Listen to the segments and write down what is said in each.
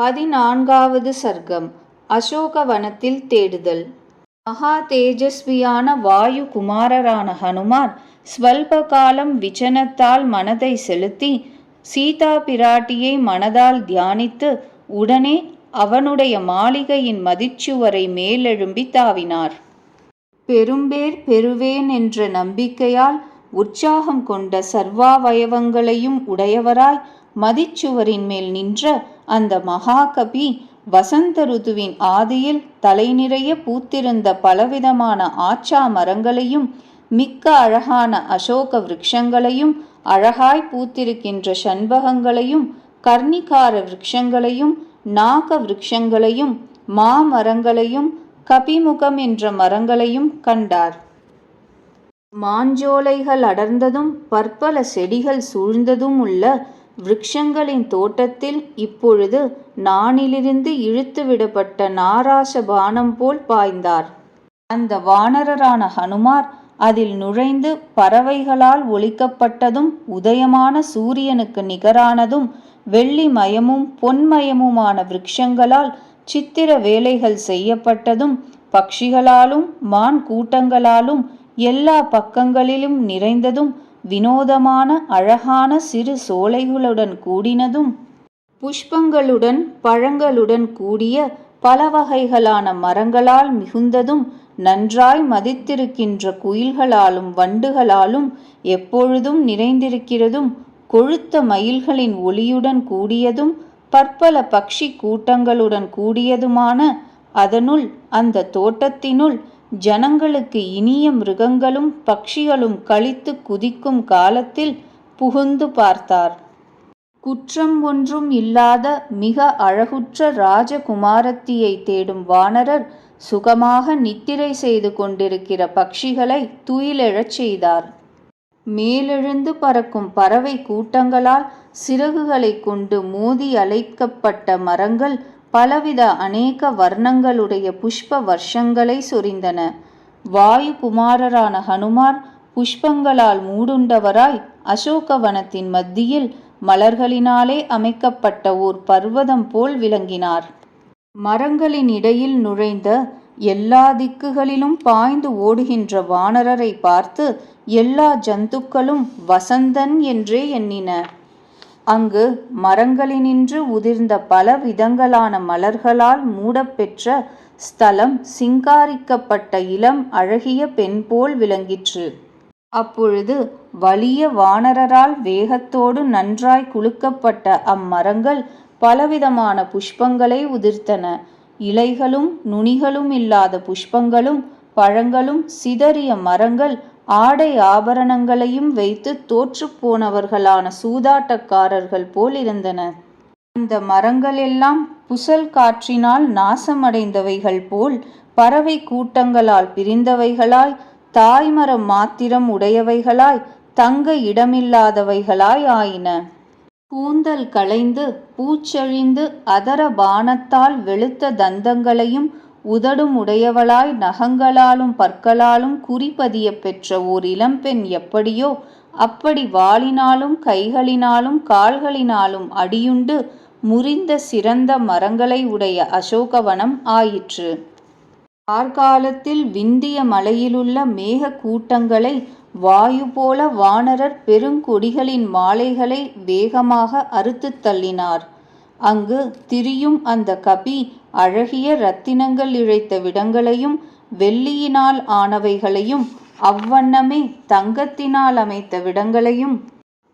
பதினான்காவது சர்க்கம் அசோகவனத்தில் தேடுதல். மகா தேஜஸ்வியான வாயு குமாரரான ஹனுமான் ஸ்வல்ப காலம் விச்சனத்தால் மனதை செலுத்தி சீதா பிராட்டியை மனதால் தியானித்து உடனே அவனுடைய மாளிகையின் மதிச்சுவரை மேலெழும்பி தாவினார். பெரும்பேர் பெறுவேன் என்ற நம்பிக்கையால் உற்சாகம் கொண்ட சர்வாவயவங்களையும் உடையவராய் மதிச்சுவரின் மேல் நின்ற அந்த மகாகவி வசந்த ருதுவின் ஆதியில் தலை நிறைய பூத்திருந்த பலவிதமான ஆச்சா மரங்களையும் மிக்க அழகான அசோக விருட்சங்களையும் அழகாய் பூத்திருக்கின்ற சண்பகங்களையும் கர்ணிகார விருட்சங்களையும் நாக விருட்சங்களையும் மாமரங்களையும் கபிமுகம் என்ற மரங்களையும் கண்டார். மாஞ்சோலைகள் அடர்ந்ததும் பற்பல செடிகள் சூழ்ந்ததும் உள்ள விருட்சங்களின் தோட்டத்தில் இப்பொழுது நானிலிருந்து இழுத்து விடப்பட்ட நாராச பானம் போல் பாய்ந்தார். அந்த வானரரான ஹனுமார் அதில் நுழைந்து பறவைகளால் ஒழிக்கப்பட்டதும் உதயமான சூரியனுக்கு நிகரானதும் வெள்ளி மயமும் பொன்மயமுமான விருட்சங்களால் சித்திர வேலைகள் செய்யப்பட்டதும் பட்சிகளாலும் மான் கூட்டங்களாலும் எல்லா பக்கங்களிலும் நிறைந்ததும் வினோதமான அழகான சிறு சோலைகளுடன் கூடினதும் புஷ்பங்களுடன் பழங்களுடன் கூடிய பல வகைகளான மரங்களால் மிகுந்ததும் நன்றாய் மதித்திருக்கின்ற குயில்களாலும் வண்டுகளாலும் எப்பொழுதும் நிறைந்திருக்கிறதும் கொழுத்த மயில்களின் ஒளியுடன் கூடியதும் பற்பல பக்ஷி கூட்டங்களுடன் கூடியதுமான அதனுள் அந்த தோட்டத்தினுள் ஜனங்களுக்கு இனிய மிருகங்களும் பக்ஷிகளும் கழித்து குதிக்கும் காலத்தில் புகுந்து பார்த்தார். குற்றம் ஒன்றும் இல்லாத மிக அழகுற்ற ராஜகுமாரத்தியை தேடும் வானரர் சுகமாக நித்திரை செய்து கொண்டிருக்கிற பட்சிகளை துயிலெழச் செய்தார். மேலெழுந்து பறக்கும் பறவை கூட்டங்களால் சிறகுகளை கொண்டு மோதி அழைக்கப்பட்ட மரங்கள் பலவித அநேக வர்ணங்களுடைய புஷ்ப வர்ஷங்களை சொரிந்தன. வாயு குமாரரான ஹனுமார் புஷ்பங்களால் மூடுண்டவராய் அசோகவனத்தின் மத்தியில் மலர்களினாலே அமைக்கப்பட்ட ஓர் பர்வதம் போல் விளங்கினார். மரங்களின் இடையில் நுழைந்த எல்லா திக்குகளிலும் பாய்ந்து ஓடுகின்ற வானரரை பார்த்து எல்லா ஜந்துக்களும் வசந்தன் என்றே எண்ணின. அங்கு மரங்களினின்று உதிர்ந்த பல விதங்களான மலர்களால் மூடப்பெற்ற ஸ்தலம் சிங்காரிக்கப்பட்ட இளம் அழகிய பெண் போல் விளங்கிற்று. அப்பொழுது வலிய வானரரால் வேகத்தோடு நன்றாய் குலுக்கப்பட்ட அம்மரங்கள் பலவிதமான புஷ்பங்களை உதிர்த்தன. இலைகளும் நுனிகளும் இல்லாத புஷ்பங்களும் பழங்களும் சிதறிய மரங்கள் ஆடை ஆபரணங்களையும் வைத்து தோற்றுப்போனவர்களான சூதாட்டக்காரர்கள் போல் இருந்தன அந்த மரங்களெல்லாம் புசல் காற்றினால் நாசமடைந்தவைகள் போல் பறவை கூட்டங்களால் பிரிந்தவைகளாய் தாய்மரம் மாத்திரம் உடையவைகளாய் தங்க இடமில்லாதவைகளாய் ஆயின. கூந்தல் களைந்து பூச்செழிந்து அதர பானத்தால் வெளுத்த தந்தங்களையும் உதடும் உடையவளாய் நகங்களாலும் பற்களாலும் குறிப்பதிய பெற்ற ஓர் இளம்பெண் எப்படியோ அப்படி வாளினாலும் கைகளினாலும் கால்களினாலும் அடியுண்டு முறிந்த சிறந்த மரங்களை உடைய அசோகவனம் ஆயிற்று. ஆர்காலத்தில் விந்திய மலையிலுள்ள மேக கூட்டங்களை வாயு போல வானரர் பெருங்கொடிகளின் மாலைகளை வேகமாக அறுத்துத் தள்ளினார். அங்கு திரியும் அந்த கபி அழகிய இரத்தினங்கள் இழைத்த விடங்களையும் வெள்ளியினால் ஆனவைகளையும் அவ்வண்ணமே தங்கத்தினால் அமைத்த விடங்களையும்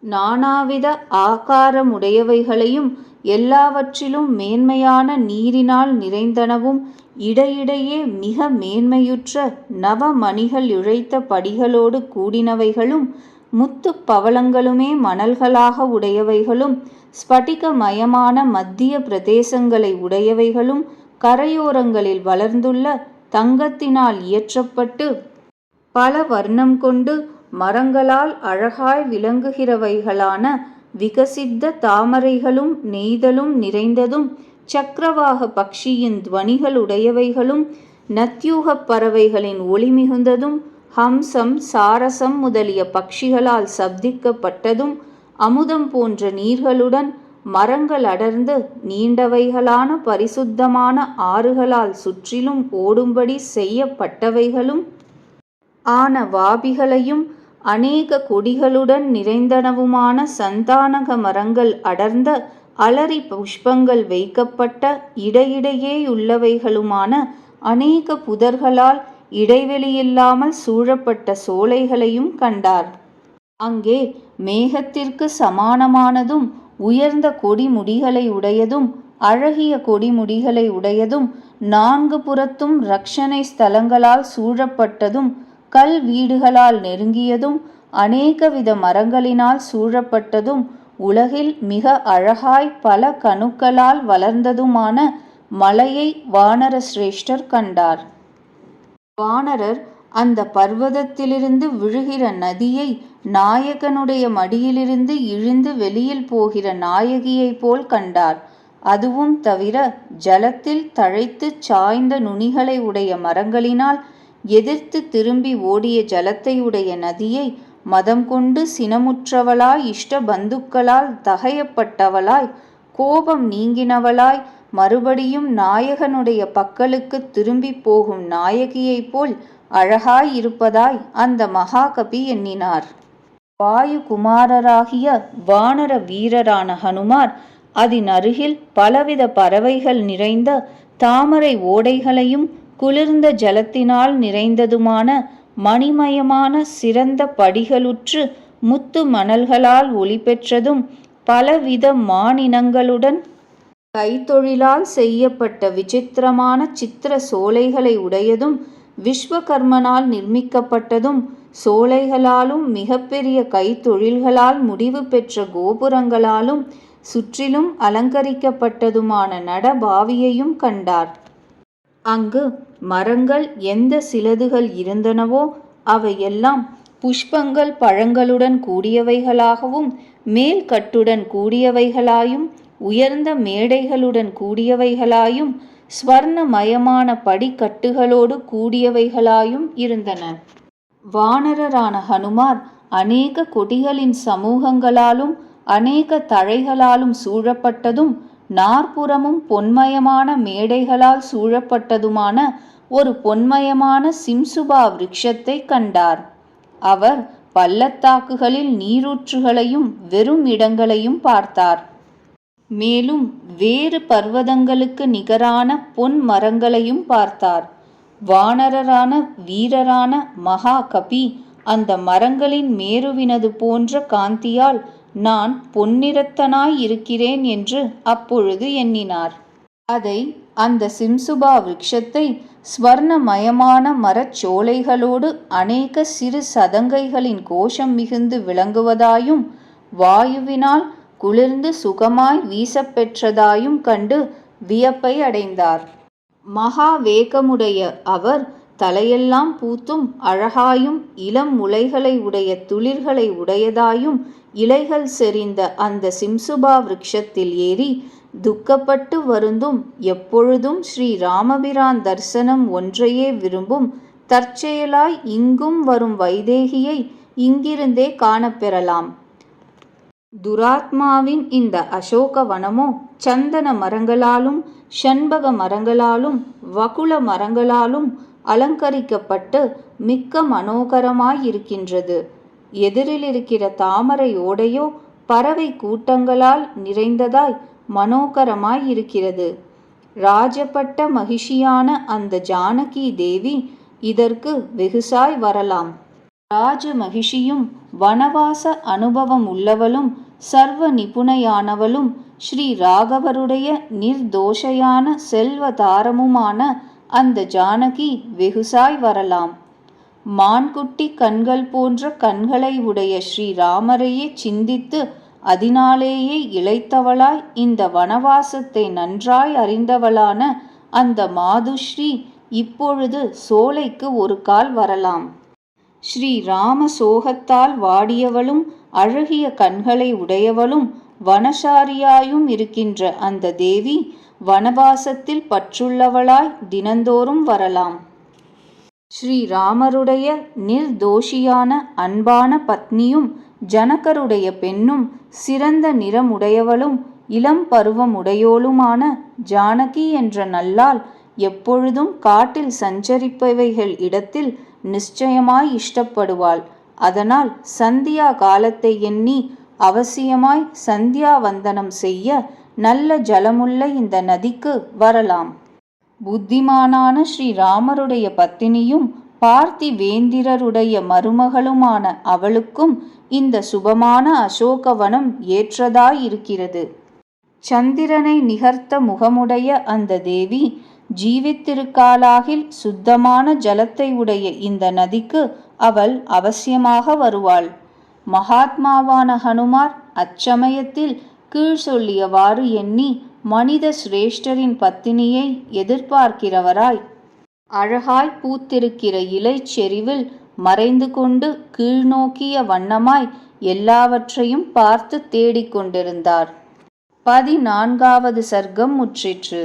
நானாவித ஆகாரமுடையவைகளையும் எல்லாவற்றிலும் மேன்மையான நீரினால் நிறைந்தனவும் இடையிடையே மிக மேன்மையுற்ற நவமணிகள் இழைத்த படிகளோடு கூடினவைகளும் முத்து பவளங்களுமே மணல்களாக உடையவைகளும் ஸ்பட்டிகமயமான மத்திய பிரதேசங்களை உடையவைகளும் கரையோரங்களில் வளர்ந்துள்ள தங்கத்தினால் இயற்றப்பட்டு பல வர்ணம் கொண்டு மரங்களால் அழகாய் விளங்குகிறவைகளான விகசித்த தாமரைகளும் நெய்தலும் நிறைந்ததும் சக்கரவாக பக்ஷியின் துவனிகளுடையவைகளும் நத்யூகப் பறவைகளின் ஒளி மிகுந்ததும் ஹம்சம் சாரசம் முதலிய பக்ஷிகளால் சப்திக்கப்பட்டதும் அமுதம் போன்ற நீர்களுடன் மரங்கள் அடர்ந்து நீண்டவைகளான பரிசுத்தமான ஆறுகளால் சுற்றிலும் ஓடும்படி செய்யப்பட்டவைகளும் ஆன வாபிகளையும் அநேக கொடிகளுடன் நிறைந்தனவுமான சந்தானக மரங்கள் அடர்ந்த அலரி புஷ்பங்கள் வைக்கப்பட்ட இடையிடையேயுள்ளவைகளுமான அநேக புதர்களால் இடைவெளியில்லாமல் சூழப்பட்ட சோலைகளையும் கண்டார். அங்கே மேகத்திற்கு சமானமானதும் உயர்ந்த கொடிமுடிகளை உடையதும் அழகிய கொடிமுடிகளை உடையதும் நான்கு புறத்தும் ரக்ஷணை ஸ்தலங்களால் சூழப்பட்டதும் கல் வீடுகளால் நெருங்கியதும் அநேகவித மரங்களினால் சூழப்பட்டதும் உலகில் மிக அழகாய் பல கணுக்களால் வளர்ந்ததுமான மலையை வானர சிரேஷ்டர் கண்டார். வானரர் அந்த பர்வதத்திலிருந்து விழுகிற நதியை நாயகனுடைய மடியிலிருந்து இழிந்து வெளியில் போகிற நாயகியைப் போல் கண்டார். அதுவும் தவிர ஜலத்தில் தழைத்துச் சாய்ந்த நுனிகளை உடைய மரங்களினால் எதிர்த்து திரும்பி ஓடிய ஜலத்தையுடைய நதியை மதம் கொண்டு சினமுற்றவளாய் இஷ்ட பந்துக்களால் தகையப்பட்டவளாய் கோபம் நீங்கினவளாய் மறுபடியும் நாயகனுடைய பக்கலுக்கு திரும்பிப் போகும் நாயகியைப் போல் அழகாயிருப்பதாய் அந்த மகாகபி எண்ணினார். வாயு குமாரராகிய வானர வீரரான ஹனுமார் அதன் அருகில் பலவித பறவைகள் நிறைந்த தாமரை ஓடைகளையும் குளிர்ந்த ஜலத்தினால் நிறைந்ததுமான மணிமயமான சிறந்த படிகளுற்று முத்து மணல்களால் ஒளிபெற்றதும் பலவித மானினங்களுடன் கைத்தொழிலால் செய்யப்பட்ட விசித்திரமான சித்திர சோலைகளை உடையதும் விஸ்வகர்மனால் நிர்மிக்கப்பட்டதும் சோலைகளாலும் மிகப்பெரிய கைத்தொழில்களால் முடிவு பெற்ற கோபுரங்களாலும் சுற்றிலும் அலங்கரிக்கப்பட்டதுமான நடபாவியையும் கண்டார். அங்கு மரங்கள் எந்த சிலதுகள் இருந்தனவோ அவையெல்லாம் புஷ்பங்கள் பழங்களுடன் கூடியவைகளாகவும் மேல் கட்டுடன் கூடியவைகளாயும் உயர்ந்த மேடைகளுடன் கூடியவைகளாயும் ஸ்வர்ணமயமான படிக்கட்டுகளோடு கூடியவைகளாயும் இருந்தன. வானரரான ஹனுமார் அநேக கொடிகளின் சமூகங்களாலும் அநேக தழைகளாலும் சூழப்பட்டதும் நாற்புறமும் பொன்மயமான மேடைகளால் சூழப்பட்டதுமான ஒரு பொன்மயமான சிம்சுபா விருட்சத்தை கண்டார். அவர் பள்ளத்தாக்குகளில் நீரூற்றுகளையும் வெறும் இடங்களையும் பார்த்தார். மேலும் வேறு பர்வதங்களுக்கு நிகரான பொன் மரங்களையும் பார்த்தார். வானரரான வீரரான மகாகபி அந்த மரங்களின் மேருவினது போன்ற காந்தியால் நான் பொன்னிறத்தனாய் இருக்கிறேன் என்று அப்பொழுது எண்ணினார். அதை அந்த சிம்சுபா விருக்ஷத்தை ஸ்வர்ணமயமான மரச்சோலைகளோடு அநேக சிறு சதங்கைகளின் கோஷம் மிகுந்து விளங்குவதாயும் வாயுவினால் குளிர்ந்து சுகமாய் வீசப்பெற்றதாயும் கண்டு வியப்பை அடைந்தார். மகா வேகமுடைய அவர் தலையெல்லாம் பூத்தும் அழகாயும் இளம் முலைகளை உடைய துளிர்களை உடையதாயும் இலைகள் செறிந்த அந்த சிம்சுபா விருக்ஷத்தில் ஏறி துக்கப்பட்டு வருந்தும் எப்பொழுதும் ஸ்ரீ ராமபிரான் தரிசனம் ஒன்றையே விரும்பும் தற்செயலாய் இங்கும் வரும் வைதேகியை இங்கிருந்தே காணப்பெறலாம் துராத்மாவின் இந்த அசோக வனமோ சந்தன மரங்களாலும் ஷண்பக மரங்களாலும் வகுள மரங்களாலும் அலங்கரிக்கப்பட்டு மிக்க மனோகரமாயிருக்கின்றது. எதிரிலிருக்கிற தாமரை ஓடையோ பறவைக் கூட்டங்களால் நிறைந்ததாய் மனோகரமாயிருக்கிறது. ராஜபட்ட மகிஷியான அந்த ஜானகி தேவி இதற்கு வெகுசாய் வரலாம். ராஜ மகிஷியும் வனவாச அனுபவம் உள்ளவளும் சர்வ நிபுணையானவளும் ஸ்ரீ ராகவருடைய நிர்தோஷயான செல்வதாரமுமான அந்த ஜானகி வெகுசாய் வரலாம். மான்குட்டி கண்கள் போன்ற கண்களை உடைய ஸ்ரீ ராமரையே சிந்தித்து அதனாலேயே இழைத்தவளாய் இந்த வனவாசத்தை நன்றாய் அறிந்தவளான அந்த மாதுஸ்ரீ இப்பொழுது சோலைக்கு ஒரு கால் வரலாம். ஸ்ரீ ராம சோகத்தால் வாடியவளும் அழகிய கண்களை உடையவளும் வனசாரியாயும் இருக்கின்ற அந்த தேவி வனவாசத்தில் பற்றுள்ளவளாய் தினந்தோறும் வரலாம். ஸ்ரீ ராமருடைய நிர்தோஷியான அன்பான பத்னியும் ஜனகருடைய பெண்ணும் சிறந்த நிறமுடையவளும் இளம் பருவமுடையோளுமான ஜானகி என்ற நல்லால் எப்பொழுதும் காட்டில் சஞ்சரிப்பவைகள் இடத்தில் நிச்சயமாய் இஷ்டப்படுவாள். அதனால் சந்தியா காலத்தை எண்ணி அவசியமாய் சந்தியா வந்தனம் செய்ய நல்ல ஜலமுள்ள இந்த நதிக்கு வரலாம். புத்திமானான ஸ்ரீராமருடைய பத்தினியும் பார்த்திவேந்திரருடைய மருமகளுமான அவளுக்கும் இந்த சுபமான அசோகவனம் ஏற்றதாயிருக்கிறது. சந்திரனை நிகர்த்த முகமுடைய அந்த தேவி ஜீவித்திருக்காலாகில் சுத்தமான ஜலத்தை உடைய இந்த நதிக்கு அவள் அவசியமாக வருவாள். மகாத்மாவான ஹனுமார் அச்சமயத்தில் கீழ் சொல்லியவாறு எண்ணி மனித சிரேஷ்டரின் பத்தினியை எதிர்பார்க்கிறவராய் அழகாய் பூத்திருக்கிற இலை செறிவில் மறைந்து கொண்டு கீழ்நோக்கிய வண்ணமாய் எல்லாவற்றையும் பார்த்து தேடிக் கொண்டிருந்தார். பதினான்காவது சர்க்கம் முற்றிற்று.